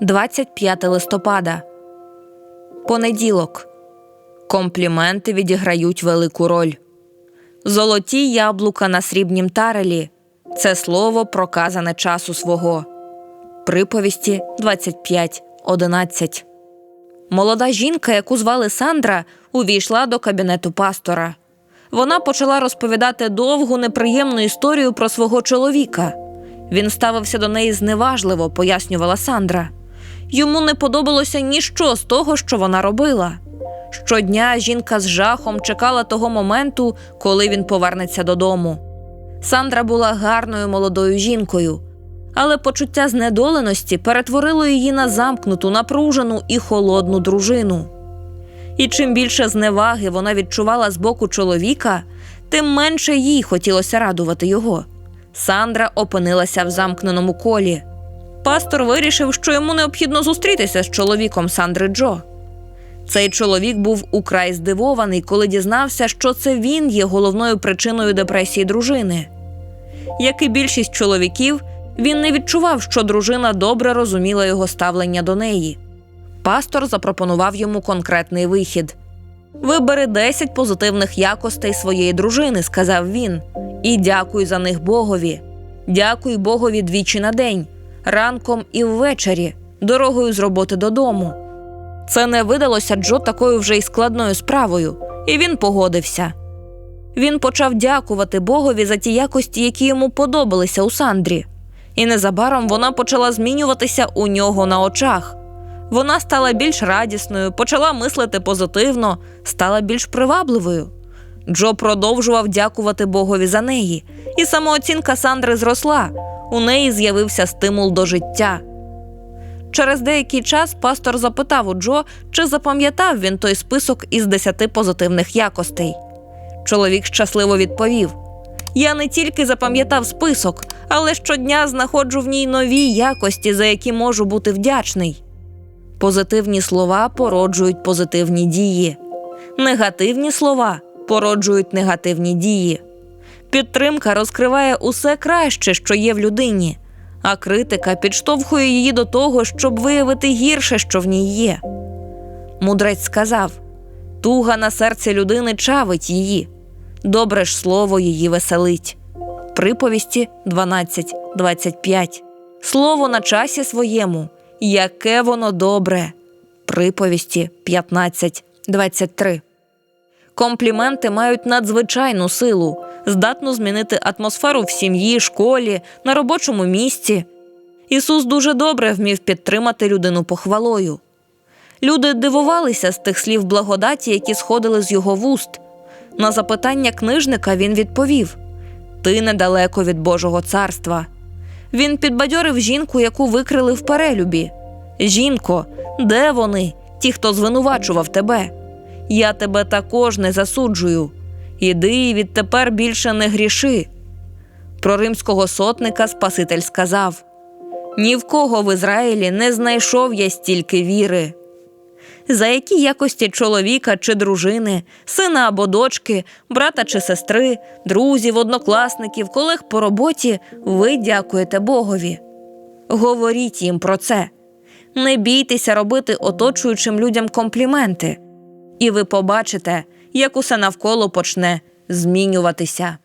25 листопада. Понеділок. Компліменти відіграють велику роль. Золоті яблука на срібнім тарелі це слово проказане часу свого. Приповісті 25.11. Молода жінка, яку звали Сандра, увійшла до кабінету пастора. Вона почала розповідати довгу неприємну історію про свого чоловіка. Він ставився до неї зневажливо, пояснювала Сандра. Йому не подобалося ніщо з того, що вона робила. Щодня жінка з жахом чекала того моменту, коли він повернеться додому. Сандра була гарною молодою жінкою, але почуття знедоленості перетворило її на замкнуту, напружену і холодну дружину. І чим більше зневаги вона відчувала з боку чоловіка, тим менше їй хотілося радувати його. Сандра опинилася в замкненому колі. Пастор вирішив, що йому необхідно зустрітися з чоловіком Сандри Джо. Цей чоловік був украй здивований, коли дізнався, що це він є головною причиною депресії дружини. Як і більшість чоловіків, він не відчував, що дружина добре розуміла його ставлення до неї. Пастор запропонував йому конкретний вихід. Вибери 10 позитивних якостей своєї дружини, сказав він, і дякуй за них Богові. Дякуй Богові двічі на день, ранком і ввечері, дорогою з роботи додому. Це не видалося Джо такою вже й складною справою, і він погодився. Він почав дякувати Богові за ті якості, які йому подобалися у Сандрі, і незабаром вона почала змінюватися у нього на очах. Вона стала більш радісною, почала мислити позитивно, стала більш привабливою. Джо продовжував дякувати Богові за неї, і самооцінка Сандри зросла. У неї з'явився стимул до життя. Через деякий час пастор запитав у Джо, чи запам'ятав він той список із десяти позитивних якостей. Чоловік щасливо відповів: Я не тільки запам'ятав список, але щодня знаходжу в ній нові якості, за які можу бути вдячний. Позитивні слова породжують позитивні дії, негативні слова породжують негативні дії. Підтримка розкриває усе краще, що є в людині, а критика підштовхує її до того, щоб виявити гірше, що в ній є. Мудрець сказав: туга на серце людини чавить її, добре ж слово її веселить. Приповісті 12.25. Слово на часі своєму, яке воно добре. Приповісті 15.23. Компліменти мають надзвичайну силу, здатну змінити атмосферу в сім'ї, школі, на робочому місці. Ісус дуже добре вмів підтримати людину похвалою. Люди дивувалися з тих слів благодаті, які сходили з його вуст. На запитання книжника він відповів: Ти недалеко від Божого царства. Він підбадьорив жінку, яку викрили в перелюбі. Жінко, де вони, ті, хто звинувачував тебе? Я тебе також не засуджую. Іди і відтепер більше не гріши. Про римського сотника Спаситель сказав: Ні в кого в Ізраїлі не знайшов я стільки віри. За які якості чоловіка чи дружини, сина або дочки, брата чи сестри, друзів, однокласників, колег по роботі ви дякуєте Богові. Говоріть їм про це. Не бійтеся робити оточуючим людям компліменти, і ви побачите, як усе навколо почне змінюватися.